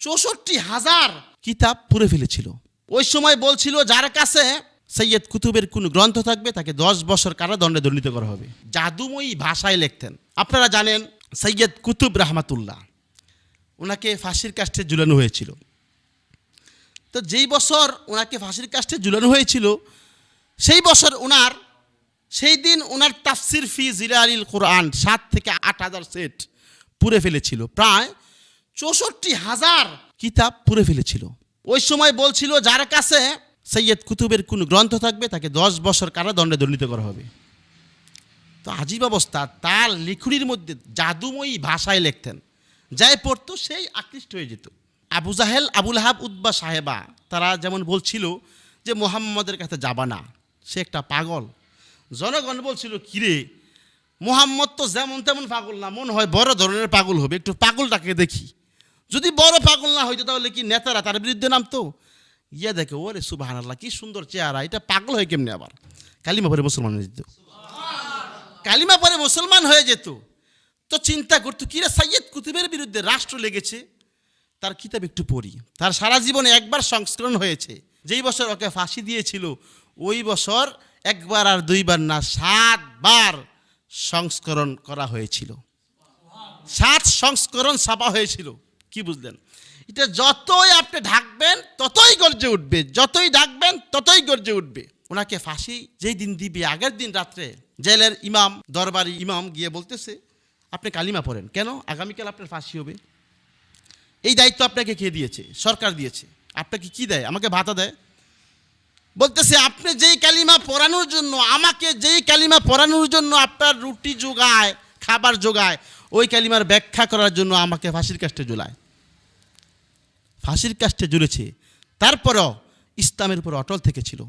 চৌষট্টি হাজার কিতাব পুড়ে ফেলেছিল। ওই সময় বলছিল যার কাছে সৈয়দ কুতুবের কোন গ্রন্থ থাকবে তাকে দশ বছর কারাদণ্ডে দণ্ডিত করা হবে। জাদুময়ী ভাষায় লিখতেন। আপনারা জানেন সৈয়দ কুতুব রহমাতুল্লাহ ওনাকে ফাঁসির কাষ্ঠে ঝুলানো হয়েছিল। তো যেই বছর ওনাকে ফাঁসির কাষ্ঠে ঝুলানো হয়েছিল সেই বছর ওনার সেই দিন ওনার তাফসির ফি জিরা আলিল কোরআন সাত থেকে আট হাজার সেট পুড়ে ফেলেছিল। প্রায় চৌষট্টি হাজার কিতাব পুড়ে ফেলেছিল। ওই সময় বলছিল যার কাছে সৈয়দ কুতুবের কোন গ্রন্থ থাকবে তাকে দশ বছর কারাদণ্ডে দণ্ডিত করা হবে। তো আজীব অবস্থা। তার লিখুনির মধ্যে জাদুময়ী ভাষায় লিখতেন যাই পড়তো সেই আকৃষ্ট হয়ে যেত। আবু জাহেল আবুল হাব উদ্বা সাহেবা তারা যেমন বলছিল যে মোহাম্মদের কাছে যাবা না সে একটা পাগল। জনগণ বলছিল কিরে মোহাম্মদ তো যেমন তেমন পাগল না মনে হয় বড় ধরনের পাগল হবে একটু পাগলটাকে দেখি। যদি বড় পাগল না হইতো, তাহলে কি নেতারা তার বিরুদ্ধে নামতো? ইয়ে দেখে, ওরে সুবাহান আল্লাহ কি সুন্দর চেহারা, এটা পাগল হয়ে কেমনি আবার? কালিমা পরে মুসলমান হয়ে যেত। কালিমা পরে মুসলমান হয়ে যেত। তো চিন্তা করতো কিরে সৈয়দ কুতুবের বিরুদ্ধে রাষ্ট্র লেগেছে? তার কিতাব একটু পড়ি। তার সারা জীবনে একবার সংস্করণ হয়েছে। যেই বছর ওকে ফাঁসি দিয়েছিল, ওই বছর একবার আর দুইবার না, সাতবার সংস্করণ করা হয়েছিল। সাত সংস্করণ ছাপা হয়েছিল। কি বুঝলেন? এটা যতই আপনি ঢাকবেন, ততই গর্জে উঠবে। যতই ঢাকবেন, ততই গর্জে উঠবে। ওনাকে ফাঁসি যেই দিন দিবে, আগের দিন রাত্রে জেলের ইমাম, দরবারি ইমাম গিয়ে বলতেছে, আপনি কালিমা পড়েন। কেন? আগামীকাল আপনার ফাঁসি হবে। এই দায়িত্ব আপনাকে কে দিয়েছে? সরকার দিয়েছে। আপনাকে কি দেয়? আমাকে ভাতা দেয়? বলতেছে, আপনি যেই কালিমা পড়ানোর জন্য, আমাকে যেই কালিমা পড়ানোর জন্য আপনার রুটি যোগায় খাবার যোগায় ওই কালিমার ব্যাখ্যা করার জন্য আমাকে ফাঁসির কাষ্টে ঝুলায়। ফাঁসির কাষ্টে জুড়েছে। তারপরও ইসলামের উপর অটল থেকেছিল।